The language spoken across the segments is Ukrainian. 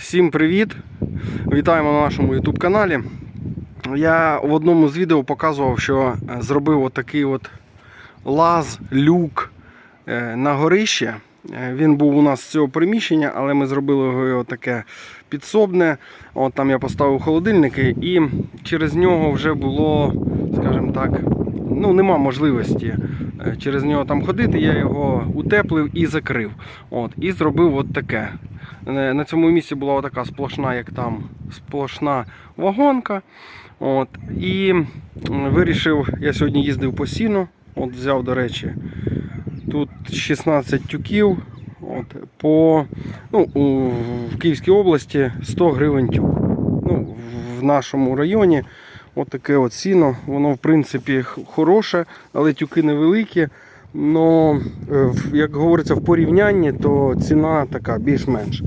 Всім привіт! Вітаємо на нашому YouTube каналі. Я в одному з відео показував, що е, зробив отакий от лаз, люк е, на горище. Е, Він був у нас з цього приміщення, але ми зробили його таке підсобне. От там я поставив холодильники, і через нього вже було, скажімо так, ну нема можливості через нього там ходити. Я його утеплив і закрив. От, і зробив от таке. Е, На цьому місці була така сплошна, як там, сплошна вагонка. От, і вирішив, я сьогодні їздив по сіну, от взяв, до речі, тут 16 тюків. От, по, ну, у, в Київській області 100 гривень тюк. Ну, в нашому районі от таке от сіно, воно в принципі хороше, але тюки невеликі. Но, е, як говориться, в порівнянні, то ціна така більш-менш.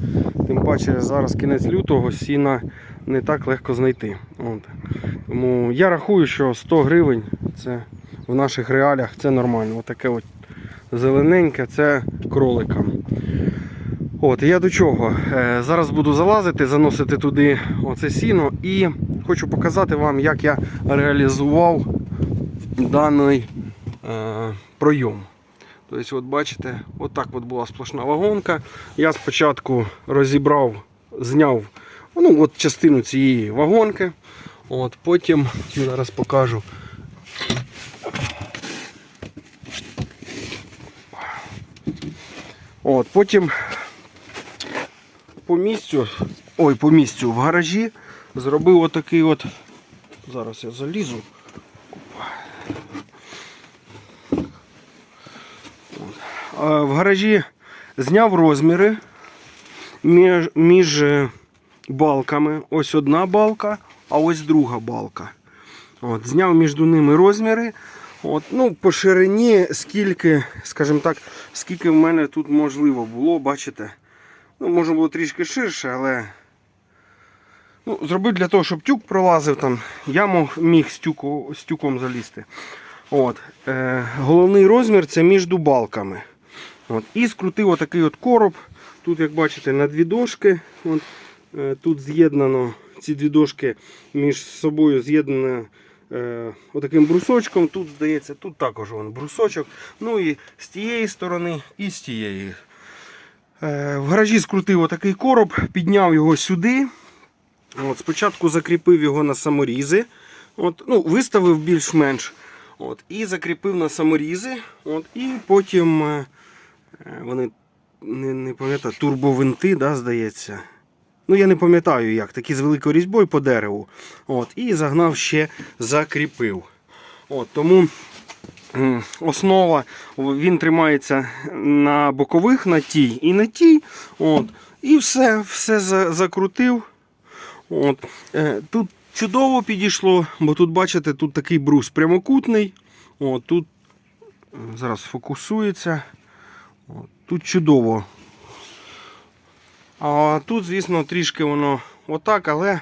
Тим паче зараз кінець лютого сіна не так легко знайти. От. Тому я рахую, що 100 гривень це в наших реаліях це нормально. Отаке от зелененьке це кроликам. От, я до чого? Е, зараз буду залазити, заносити туди оце сіно і хочу показати вам, як я реалізував даний е, пройом. Тобто, от бачите, отак от була сплошна вагонка. Я спочатку розібрав, зняв ну, от частину цієї вагонки. От, потім зараз покажу. От, потім по місцю, ой, по місцю в гаражі зробив отакий от. Зараз я залізу. В гаражі зняв розміри між, між е, балками. Ось одна балка, а ось друга балка. От, зняв між ними розміри. От, ну, по ширині, скільки, скажімо так, скільки в мене тут можливо було, бачите. Ну, може було трішки ширше, але ну, зробив для того, щоб тюк пролазив там. Я мог, міг з, тюку, з тюком залізти. От, е, головний розмір це між балками. От, і скрутив отакий от короб. Тут, як бачите, на дві дошки. От, е, тут з'єднано ці дві дошки між собою з'єднано е, отаким брусочком. Тут, здається, тут також вон, брусочок. Ну і з тієї сторони, і з тієї. Е, в гаражі скрутив отакий короб, підняв його сюди. От, спочатку закріпив його на саморізи. От, ну, виставив більш-менш. От, і закріпив на саморізи. От, і потім е, вони не, не пам'ятаю, турбовинти, да, здається. Ну, я не пам'ятаю як, такі з великою різьбою по дереву. От, і загнав ще закріпив. От, тому основа він тримається на бокових, на тій і на тій. От, і все, все закрутив. От. Е, Тут чудово підійшло, бо тут, бачите, тут такий брус прямокутний. От, тут е, зараз фокусується. Тут чудово. А тут, звісно, трішки воно отак, але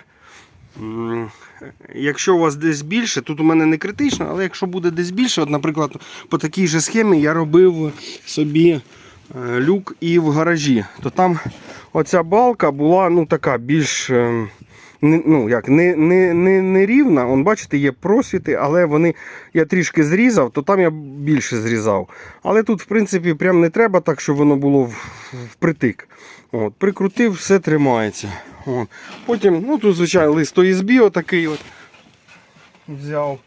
якщо у вас десь більше, тут у мене не критично, але якщо буде десь більше, от, наприклад, по такій же схемі я робив собі е, люк і в гаражі, то там оця балка була ну, така більш. Ну, як, не, не, не, не рівна. Он, бачите, є просвіти, але вони я трішки зрізав, то там я більше зрізав. Але тут, в принципі, прям не треба так, щоб воно було впритик. От, прикрутив, все тримається. От. Потім, ну тут, звичайно, лист ОСБ отакий от взяв.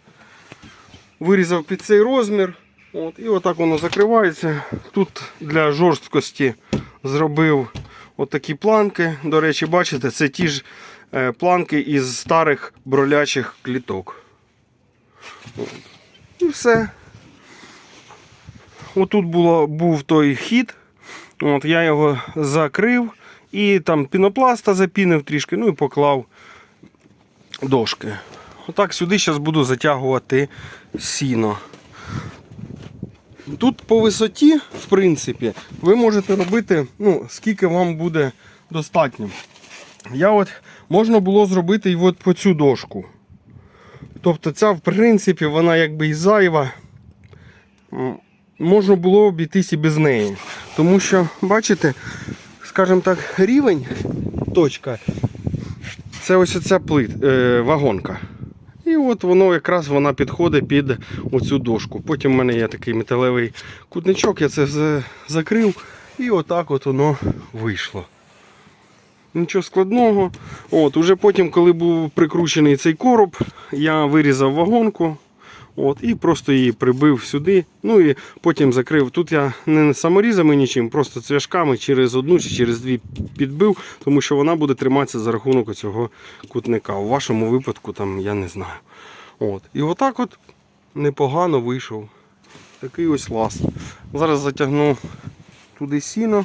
Вирізав під цей розмір. От, і отак воно закривається. Тут для жорсткості зробив отакі планки. До речі, бачите, це ті ж планки із старих бролячих кліток. І все. Отут було, був той хід. От, я його закрив і там пінопласта запінив трішки, ну і поклав дошки. Отак сюди зараз буду затягувати сіно. Тут по висоті, в принципі, ви можете робити, ну, скільки вам буде достатньо. Я от можна було зробити і от по цю дошку. Тобто ця, в принципі, вона якби і зайва. Можна було обійтись і без неї. Тому що, бачите, скажімо так, рівень, точка. Це ось оця плит, е, вагонка. І от воно якраз вона підходить під оцю дошку. Потім в мене є такий металевий кутничок, я це закрив, і отак от воно вийшло. Нічого складного. От, уже потім, коли був прикручений цей короб, я вирізав вагонку. От, і просто її прибив сюди. Ну і потім закрив. Тут я не саморізами нічим, просто цвяшками через одну чи через дві підбив, тому що вона буде триматися за рахунок цього кутника. У вашому випадку там я не знаю. От. І отак от непогано вийшов. Такий ось лаз. Зараз затягну туди сіно.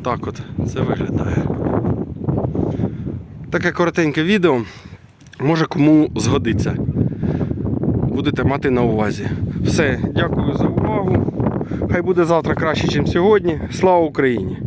Отак от це виглядає. Таке коротеньке відео. Може кому згодиться. Будете мати на увазі. Все, дякую за увагу. Хай буде завтра краще, ніж сьогодні. Слава Україні!